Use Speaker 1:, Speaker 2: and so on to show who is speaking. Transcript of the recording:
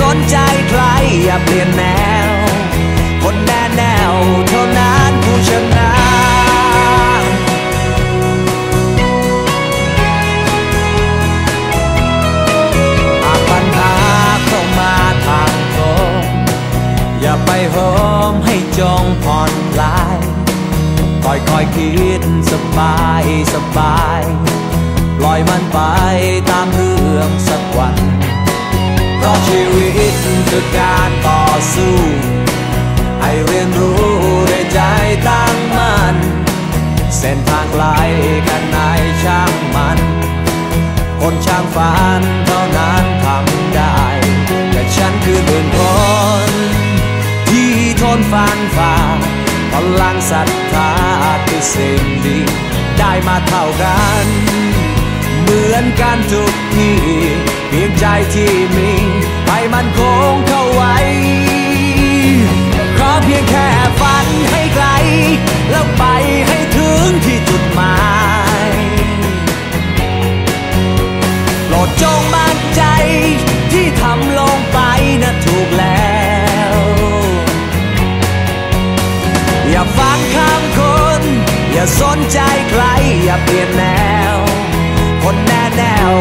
Speaker 1: สนใจใครอย่าเปลี่ยนแนว คนแน่แนวเท่านั้นผู้ชนะปัญหาเข้ามาทางตรงอย่าไปโหมให้จงผ่อนคลายค่อยค่อยคิดสบายสบาย ปล่อยมันไปตามเรื่องสักวัน เพราะชีวิตคือการต่อสู้ ให้เรียนรู้ด้วยใจตั้งมั่นเส้นทางไกลกันไหนช่างมัน คนช่างฝันเท่านั้นทำได้ แต่ฉันคือหนึ่งคน ที่ทนฟันฝ่าพลังศรัทธาคือสิ่งดี ได้มาเท่ากัน เหมือนกันทุกทีเพียงใจที่มี มันคงเข้าไว้ ขอเพียงแค่ฝันให้ไกล แล้วไปให้ถึงที่จุดหมายโปรดจงมั่นใจที่ทำลงไปนะถูกแล้ว อย่าฟังคำคน อย่าสนใจใคร อย่าเปลี่ยนแนว คนแน่แนว